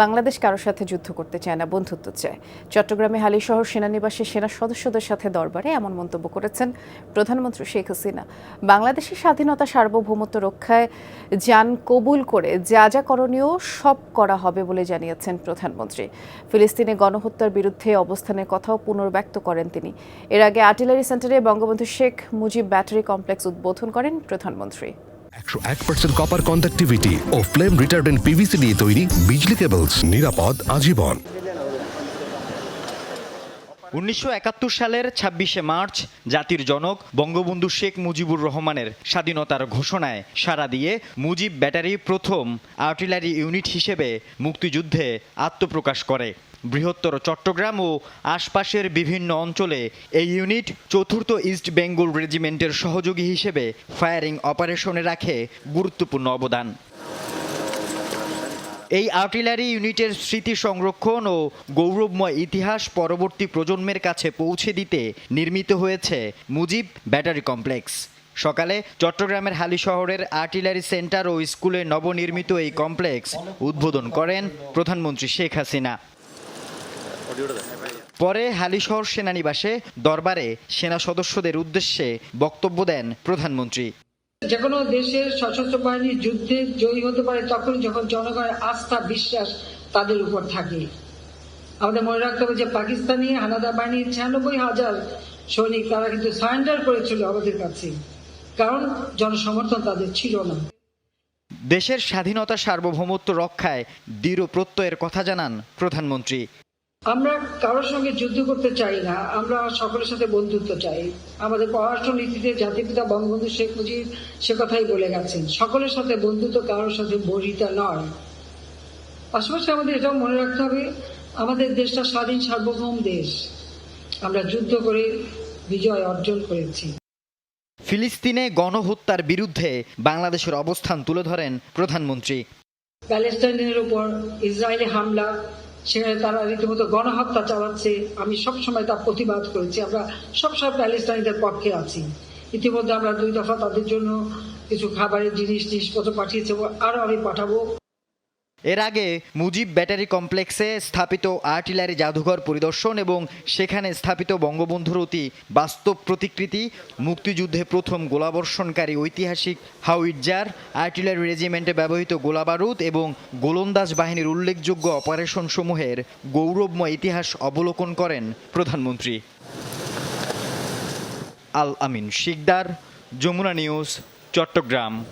বাংলাদেশ কারোর সাথে যুদ্ধ করতে চায় না, বন্ধুত্ব চায়। চট্টগ্রামে হালিশহর সেনানিবাসে সেনা সদস্যদের সাথে দরবারে এমন মন্তব্য করেছেন প্রধানমন্ত্রী শেখ হাসিনা। বাংলাদেশের স্বাধীনতা সার্বভৌমত্ব রক্ষায় যান কবুল করে যা যা করণীয় সব করা হবে বলে জানিয়েছেন প্রধানমন্ত্রী। ফিলিস্তিনে গণহত্যার বিরুদ্ধে অবস্থানের কথাও পুনর্ব্যক্ত করেন তিনি। এর আগে আর্টিলারি সেন্টারে বঙ্গবন্ধু শেখ মুজিব ব্যাটারি কমপ্লেক্স উদ্বোধন করেন প্রধানমন্ত্রী। এক কপার কন্ডাক্টিভিটি ও ফ্লেম রিটার্ডেন্ট পিভিসি দিয়ে তৈরি বিজলি কেবলস নিরাপদ আজীবন। উনিশশো একাত্তর সালের ছাব্বিশে মার্চ জাতির জনক বঙ্গবন্ধু শেখ মুজিবুর রহমানের স্বাধীনতার ঘোষণায় সাড়া দিয়ে মুজিব ব্যাটারি প্রথম আর্টিলারি ইউনিট হিসেবে মুক্তিযুদ্ধে আত্মপ্রকাশ করে। বৃহত্তর চট্টগ্রাম ও আশপাশের বিভিন্ন অঞ্চলে এই ইউনিট চতুর্থ ইস্ট বেঙ্গল রেজিমেন্টের সহযোগী হিসেবে ফায়ারিং অপারেশনে রাখে গুরুত্বপূর্ণ অবদান। এই আর্টিলারি ইউনিটের স্মৃতি সংরক্ষণ ও গৌরবময় ইতিহাস পরবর্তী প্রজন্মের কাছে পৌঁছে দিতে নির্মিত হয়েছে মুজিব ব্যাটারি কমপ্লেক্স। সকালে চট্টগ্রামের হালি শহরের আর্টিলারি সেন্টার ও স্কুলে নবনির্মিত এই কমপ্লেক্স উদ্বোধন করেন প্রধানমন্ত্রী শেখ হাসিনা। পরে হালিশহর সেনানিবাসে দরবারে সেনা সদস্যদের উদ্দেশ্যে বক্তব্য দেন প্রধানমন্ত্রী। যে কোনো দেশের সশস্ত্র বাহিনী যুদ্ধে জয়ী হতে পারে তখন যখন জনগণের আস্থা, বিশ্বাস তাদের উপর থাকে। আমাদের মনে রাখতে হবে যে পাকিস্তানি হানাদা বাহিনীর ছিয়ানব্বই হাজার সৈনিক, তারা কিন্তু সারেন্ডার করেছিল আমাদের কাছে। কারণ জনসমর্থন তাদের ছিল না। দেশের স্বাধীনতা সার্বভৌমত্ব রক্ষায় দৃঢ় প্রত্যয়ের কথা জানান প্রধানমন্ত্রী। আমরা কারোর সঙ্গে যুদ্ধ করতে চাই না আমরা সকলের সাথে বন্ধুত্ব চাই। আমাদের পররাষ্ট্র নীতিতে জাতিপিতা বঙ্গবন্ধু শেখ মুজিব সে কথাই বলে গেছেন সকলের সাথে বন্ধুত্ব কারোর সাথে বর্ধিতা নয়। পাশাপাশি আমাদের এটাও মনে রাখতে হবে আমাদের দেশটা স্বাধীন সার্বভৌম দেশ। আমরা যুদ্ধ করে বিজয় অর্জন করেছি। ফিলিস্তিনে গণহত্যার বিরুদ্ধে বাংলাদেশের অবস্থান তুলে ধরেন প্রধানমন্ত্রী। প্যালেস্টাইনের উপর ইসরায়েলি হামলা সেখানে তারা রীতিমতো গণহত্যা চালাচ্ছে। আমি সবসময় তার প্রতিবাদ করেছি। আমরা সবসময় প্যালেস্টাইনদের পক্ষে আছি। ইতিমধ্যে আমরা দুই দফা তাদের জন্য কিছু খাবারের জিনিস, জিনিসপত্র পাঠিয়েছে আরও আরও আমি পাঠাবো। এর আগে মুজিব ব্যাটারি কমপ্লেক্সে স্থাপিত আর্টিলারি জাদুঘর পরিদর্শন এবং সেখানে স্থাপিত বঙ্গবন্ধুর অতি বাস্তব প্রতিকৃতি, মুক্তিযুদ্ধে প্রথম গোলাবর্ষণকারী ঐতিহাসিক হাউইটজার আর্টিলারি রেজিমেন্টে ব্যবহৃত গোলাবারুদ এবং গোলন্দাজ বাহিনীর উল্লেখযোগ্য অপারেশন সমূহের গৌরবময় ইতিহাস অবলোকন করেন প্রধানমন্ত্রী। আল আমিন শিকদার, যমুনা নিউজ, চট্টগ্রাম।